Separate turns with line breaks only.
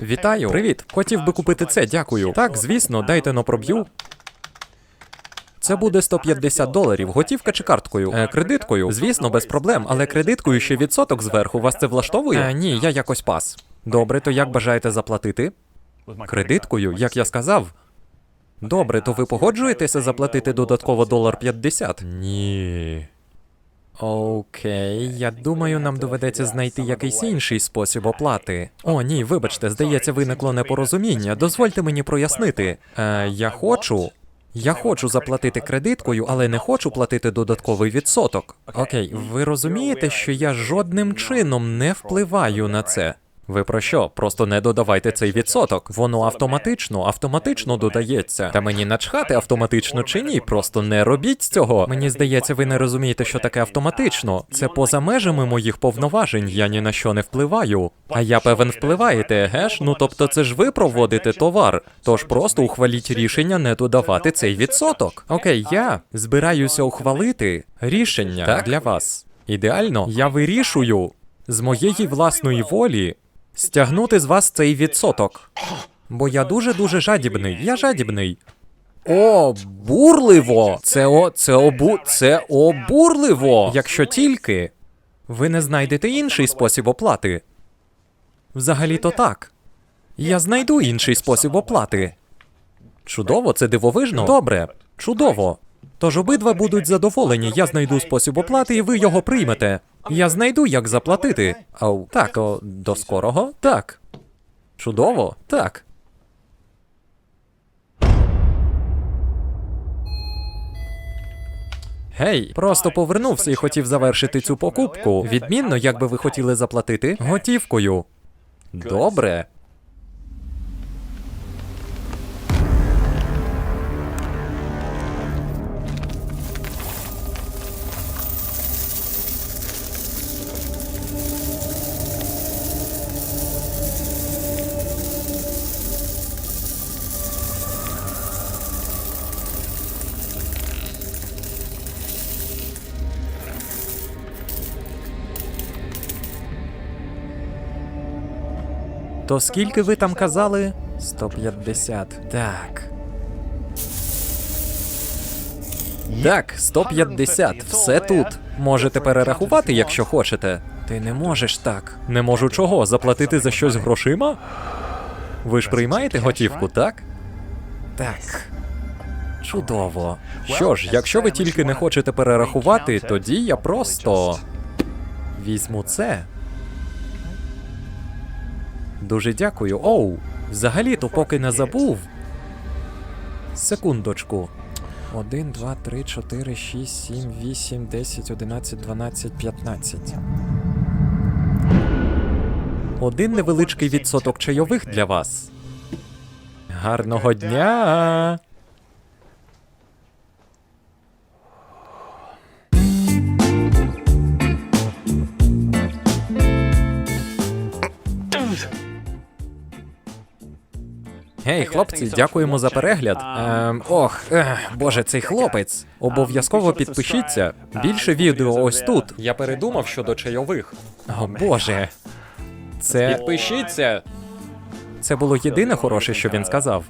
Вітаю. Привіт. Хотів би купити це, дякую. Так, звісно, дайте но проб'ю. Це буде 150 доларів. Готівка чи карткою? Е, кредиткою. Звісно, без проблем, але кредиткою ще відсоток зверху. Вас це влаштовує? Е, ні, я якось пас. Добре, то як бажаєте заплатити? Кредиткою, як я сказав. Добре, то ви погоджуєтеся заплатити додатково долар 50? Ні. Окей, я думаю, нам доведеться знайти якийсь інший спосіб оплати. О, ні, вибачте, здається, виникло непорозуміння. Дозвольте мені прояснити. Е, я хочу. Я хочу заплатити кредиткою, але не хочу платити додатковий відсоток. Окей, ви розумієте, що я жодним чином не впливаю на це. Ви про що? Просто не додавайте цей відсоток. Воно автоматично, автоматично додається. Та мені начхати автоматично чи ні, просто не робіть цього. Мені здається, ви не розумієте, що таке автоматично. Це поза межами моїх повноважень, я ні на що не впливаю. А я певен впливаєте, геш? Ну тобто це ж ви проводите товар. Тож просто ухваліть рішення не додавати цей відсоток. Окей, я збираюся ухвалити рішення для вас. Ідеально, я вирішую з моєї власної волі стягнути з вас цей відсоток. Бо я дуже-дуже жадібний. Я жадібний. Обурливо! Це о, це обу, це обурливо! Якщо тільки ви не знайдете інший спосіб оплати. Взагалі-то так. Я знайду інший спосіб оплати. Чудово, це дивовижно. Добре, чудово. Тож обидва будуть задоволені. Я знайду спосіб оплати, і ви його приймете. Я знайду, як заплатити. Ау, так, о, до скорого? Так. Чудово, так. Гей, просто повернувся і хотів завершити цю покупку. Відмінно, як би ви хотіли заплатити? Готівкою. Добре. То скільки ви там казали? 150. Так. Так, 150. Все тут. Можете перерахувати, якщо хочете. Ти не можеш так. Не можу чого? Заплатити за щось грошима? Ви ж приймаєте готівку, так? Так. Чудово. Що ж, якщо ви тільки не хочете перерахувати, тоді я просто візьму це. Дуже дякую. Оу, взагалі-то поки не забув. Секундочку. 1, 2, 3, 4, 6, 7, 8, 10, 11, 12, 15. Один невеличкий відсоток чайових для вас. Гарного дня! Гей, хлопці, дякуємо за перегляд. Ем, ох, ех, боже, цей хлопець. Обов'язково підпишіться. Більше відео ось тут. Я передумав щодо чайових. О боже. Це. Підпишіться. Це було єдине хороше, що він сказав.